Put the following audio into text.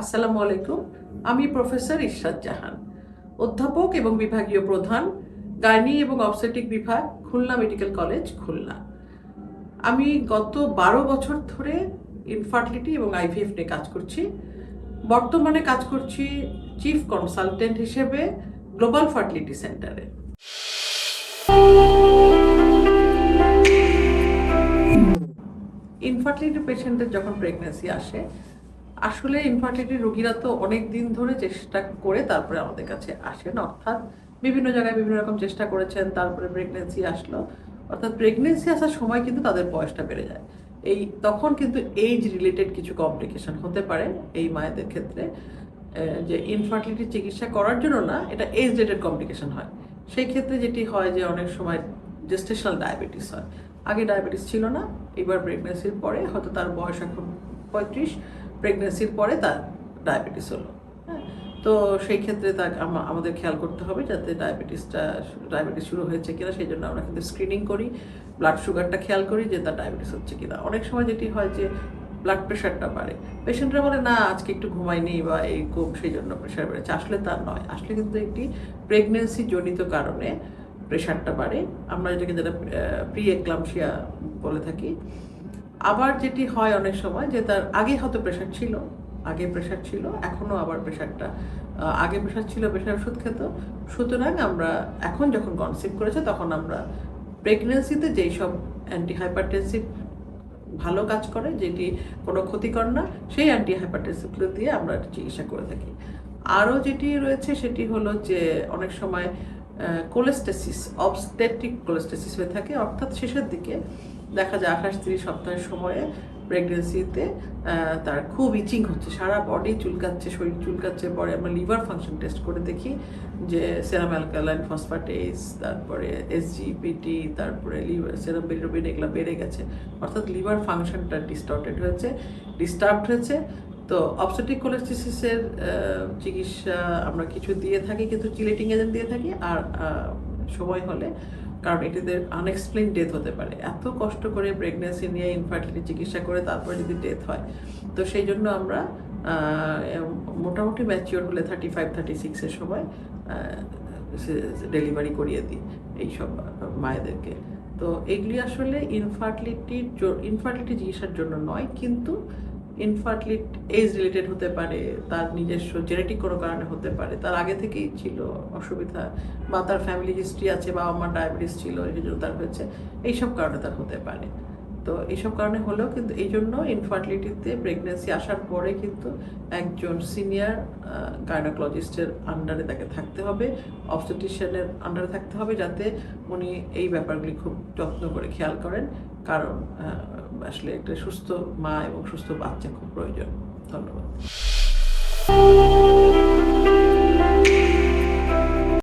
আসসালামু আলাইকুম। আমি প্রফেসর ইশরাত জাহান, অধ্যাপক এবং বিভাগীয় প্রধান, গাইনি এবং অবসেটিক বিভাগ, খুলনা মেডিকেল কলেজ, খুলনা। আমি গত বারো বছর ধরে ইনফার্টিলিটি এবং আইভিএফ নিয়ে কাজ করছি। বর্তমানে কাজ করছি চিফ কনসালটেন্ট হিসেবে গ্লোবাল ফার্টিলিটি সেন্টারে ইনফার্টিলিটি পেশেন্টের যখন প্রেগনেন্সি আসে আসলে ইনফার্টিলিটি রোগীরা তো অনেক দিন ধরে চেষ্টা করে তারপরে আমাদের কাছে আসেন, অর্থাৎ বিভিন্ন জায়গায় বিভিন্ন রকম চেষ্টা করেছেন, তারপরে প্রেগনেন্সি আসলো। অর্থাৎ প্রেগনেন্সি আসার সময় কিন্তু তাদের বয়সটা বেড়ে যায়। এই তখন কিন্তু এইজ রিলেটেড কিছু কমপ্লিকেশন হতে পারে এই মায়েদের ক্ষেত্রে। যে ইনফার্টিলিটি চিকিৎসা করার জন্য না, এটা এজ রিলেটেড কমপ্লিকেশন হয়। সেই ক্ষেত্রে যেটি হয় যে অনেক সময় জেস্টেশনাল ডায়াবেটিস হয়। আগে ডায়াবেটিস ছিল না, এবার প্রেগনেন্সির পরে হয়তো তার বয়স এখন পঁয়ত্রিশ। প্রেগনেন্সির পরে তার ডায়াবেটিস হলো। হ্যাঁ তো সেই ক্ষেত্রে তা আমাদের খেয়াল করতে হবে যাতে ডায়াবেটিসটা ডায়াবেটিস শুরু হয়েছে কিনা, সেই জন্য আমরা কিন্তু স্ক্রিনিং করি ব্লাড সুগারটা খেয়াল করি যে তার ডায়াবেটিস হচ্ছে কিনা। অনেক সময় যেটি হয় যে ব্লাড প্রেশারটা বাড়ে। পেশেন্টরা বলে, না, আজকে একটু ঘুমাইনি বা এই কম সেই জন্য প্রেশার বেড়েছে আসলে তা নয়। আসলে কিন্তু একটি প্রেগনেন্সি জনিত কারণে প্রেশারটা বাড়ে। আমরা যেটাকে যেটা প্রি এক্লামশিয়া বলে থাকি আবার যেটি হয় অনেক সময় যে তার আগে হয়তো প্রেশার ছিল, আগে প্রেশার ছিল এখনও আবার প্রেশারটা আগে প্রেশার ছিল প্রেশার ওষুধ খেত। সুতরাং আমরা এখন যখন কনসিভ করেছে তখন আমরা প্রেগনেন্সিতে যেই সব অ্যান্টি হাইপারটেনসিভ ভালো কাজ করে, যেটি কোনো ক্ষতিকর না, সেই অ্যান্টি হাইপারটেনসিভগুলো দিয়ে আমরা চিকিৎসা করে থাকি। আরও যেটি রয়েছে সেটি হলো যে অনেক সময় কোলেস্টেসিস অবস্টেট্রিক কোলেস্টেসিস হয়ে থাকে। অর্থাৎ শেষের দিকে দেখা যায় আঠাশ তিরিশ সপ্তাহের সময়ে প্রেগনেন্সিতে তার খুব ইচিং হচ্ছে। সারা বডি চুলকাচ্ছে, শরীর চুলকাচ্ছে, পরে আমরা লিভার ফাংশন টেস্ট করে দেখি যে সেরাম অ্যালকালাইন ফসফাটেস তারপরে এসজিপিটি তারপরে লিভার সেরাম বিলিরুবিন এগুলো বেড়ে গেছে। অর্থাৎ লিভার ফাংশনটা ডিস্টর্টেড হয়েছে ডিস্টার্বড হয়েছে। তো অবসেটিক কোলেস্টিসিসের চিকিৎসা আমরা কিছু দিয়ে থাকি, কিন্তু চিলেটিং এজেন্ট দিয়ে থাকি, আর সময় হলে কারণ এটিতে আনএক্সপ্লেন ডেথ হতে পারে। এত কষ্ট করে প্রেগনেন্সি নিয়ে ইনফার্টিলিটি চিকিৎসা করে তারপরে যদি ডেথ হয়, তো সেই জন্য আমরা মোটামুটি ম্যাচিওর হলে থার্টি ফাইভ থার্টি সিক্সের সময় ডেলিভারি করিয়ে দিই এইসব মায়েদেরকে। তো এগুলি আসলে ইনফার্টিলিটির ইনফার্টিলিটি চিকিৎসার জন্য নয়, কিন্তু ইনফার্টিলিট এজ রিলেটেড হতে পারে, তার নিজস্ব জেনেটিক কোনো কারণে হতে পারে, তার আগে থেকেই ছিল অসুবিধা বা তার ফ্যামিলি হিস্ট্রি আছে বাবা মা ডায়াবেটিস ছিল, এই জন্য তার হয়েছে, এইসব কারণে তার হতে পারে। তো এইসব কারণে হলেও কিন্তু এই জন্য ইনফার্টিলিটিতে প্রেগনেন্সি আসার পরে কিন্তু একজন সিনিয়র গাইনোকোলজিস্টের আন্ডারে তাকে থাকতে হবে অবস্টেটিশিয়ানের আন্ডারে থাকতে হবে যাতে উনি এই ব্যাপারগুলি খুব যত্ন করে খেয়াল করেন। কারণ আসলে একটা সুস্থ মা এবং সুস্থ বাচ্চা খুব প্রয়োজন। ধন্যবাদ।